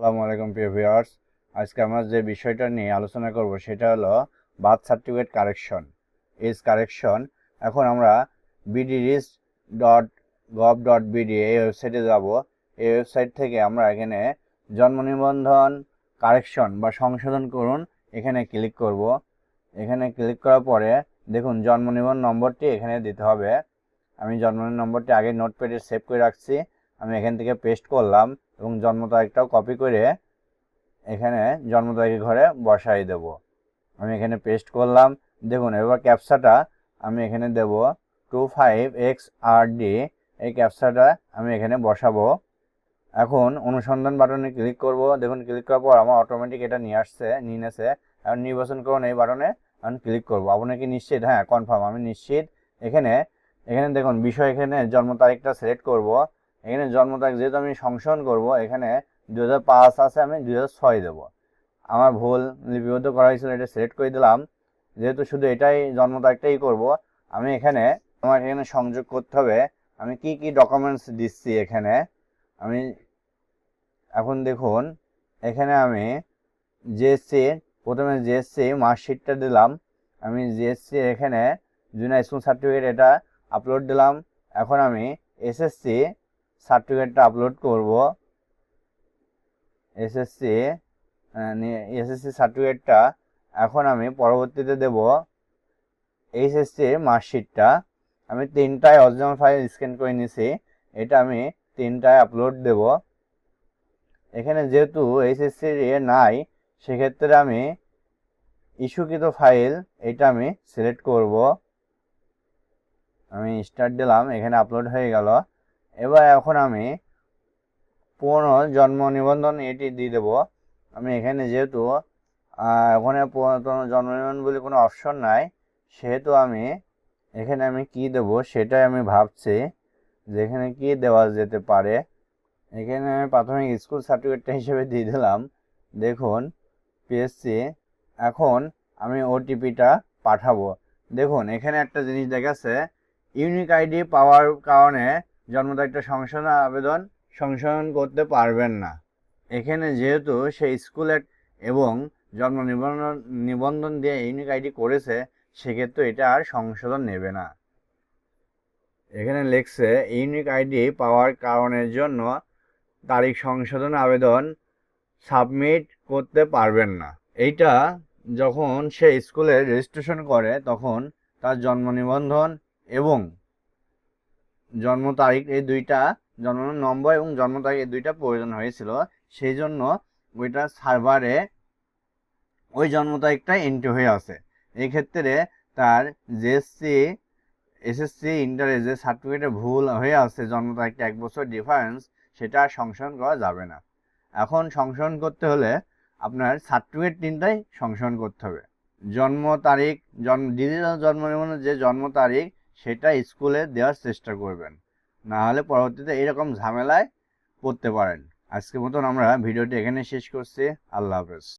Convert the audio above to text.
আসসালামু আলাইকুম, প্রিয় ভিউয়ার্স। আজকে আমরা যে বিষয়টা নিয়ে আলোচনা করব সেটা হলো birth certificate correction. Age correction. এখন আমরা BDRIS dot gov dot BD এই ওয়েবসাইটে যাব। এই ওয়েবসাইট থেকে আমরা এখানে জন্ম নিবন্ধন, কারেকশন বা সংশোধন করুন এখানে ক্লিক করব। এখানে ক্লিক করার পরে দেখুন জন্ম নিবন্ধন নম্বরটি এখানে দিতে হবে। আমি জন্ম নম্বরটি আগে নোটপ্যাডে সেভ করে রাখছি। আমি এখান থেকে পেস্ট করলাম। এবং জন্ম তারিখটাও কপি করে এখানে জন্ম তারিখের ঘরে বসাই দেব। আমি এখানে পেস্ট করলাম। দেখুন, এবার ক্যাপসাটা আমি এখানে দেব। Two five X R D এই ক্যাপসাটা আমি এখানে বসাবো। এখন অনুসন্ধান বাটনে ক্লিক করব। দেখুন ক্লিক করার পর আমার অটোমেটিক এটা নিয়ে আসছে, নিয়ে নেছে। এখন নির্বাচন করুন এই বাটনে আমি ক্লিক করব। আপনি কি নিশ্চিত? হ্যাঁ কনফার্ম আমি নিশ্চিত। এখানে এখানে দেখুন, বিষয় এখানে জন্ম তারিখটা সিলেক্ট করব। এখানে জন্ম তারিখ যেহেতু আমি সংশোধন করব, এখানে দু আছে, আমি দু ছয় দেবো। আমার ভুল লিপিবদ্ধ করা হয়েছিল, এটা সিলেক্ট করে দিলাম। যেহেতু শুধু এটাই জন্ম তারিখটাই করব, আমি এখানে আমার এখানে সংযোগ করতে হবে। আমি কি কি ডকুমেন্টস দিচ্ছি এখানে? আমি, এখন দেখুন, এখানে আমি জিএসসি প্রথমে জিএসসি মার্কশিটটা দিলাম। আমি জিএসসি এখানে জুনিয়র স্কুল সার্টিফিকেট এটা আপলোড দিলাম। এখন আমি এসএসসি সার্টিফিকেটটা আপলোড করব। এসএসসি এসএসসি সার্টিফিকেটটা এখন আমি পরবর্তীতে দেব এইচএসসি মার্কশিটটা। আমি তিনটায় অরিজিনাল ফাইল স্ক্যান করে নিছি এটা আমি তিনটায় আপলোড দেব। এখানে যেহেতু এইচএসসি এ নাই, সেক্ষেত্রে আমি ইস্যুকৃত ফাইল এটা আমি সিলেক্ট করব। আমি স্টার্ট দিলাম, এখানে আপলোড হয়ে গেল। এবার এখন আমি পুরনো জন্ম নিবন্ধন এটি দিয়ে দেবো। আমি এখানে যেহেতু ওখানে পুরাতন জন্ম নিবন্ধন বলে কোনো অপশন নাই, সেহেতু আমি এখানে আমি কি দেব সেটাই আমি ভাবছি যে এখানে কি দেওয়া যেতে পারে। এখানে আমি প্রাথমিক স্কুল সার্টিফিকেটটা হিসেবে দিয়ে দিলাম। দেখুন পিএসসি এখন আমি ওটিপিটা পাঠাবো। দেখুন, এখানে একটা জিনিস দেখাচ্ছে ইউনিক আইডি পাওয়ার কারণে জন্ম তারিখটা সংশোধন আবেদন সংশোধন করতে পারবেন না। এখানে যেহেতু সে স্কুলের এবং জন্ম নিবন্ধন নিবন্ধন দিয়ে ইউনিক আইডি করেছে, সেক্ষেত্রে এটা আর সংশোধন নেবে না। এখানে লেখছে, ইউনিক আইডি পাওয়ার কারণের জন্য তারিখ সংশোধন আবেদন সাবমিট করতে পারবেন না। এইটা যখন সে স্কুলে রেজিস্ট্রেশন করে, তখন তার জন্ম নিবন্ধন এবং জন্ম তারিখ এই দুইটা, জন্ম নম্বর এবং জন্ম তারিখ এই দুইটা প্রয়োজন হয়েছিল। সেই জন্য ওইটা সার্ভারে ওই জন্ম তারিখটা এন্ট্রি হয়ে আছে। এই ক্ষেত্রে তার জেএসসি এসএসসি ইন্টারে যে সার্টিফিকেটে ভুল হয়ে আছে, জন্ম তারিখটা এক বছর ডিফারেন্স সেটা সংশোধন করা যাবে না। এখন সংশোধন করতে হলে আপনার সার্টিফিকেট তিনটাই সংশোধন করতে হবে। জন্ম তারিখ জন্ম ডিজিটাল জন্ম যে জন্ম তারিখ সেটা স্কুলে দেওয়ার চেষ্টা করবেন। না হলে পরবর্তীতে এরকম ঝামেলায় পড়তে পারেন। আজকের মতন আমরা ভিডিওটি এখানে শেষ করছি। আল্লাহ হাফেজ।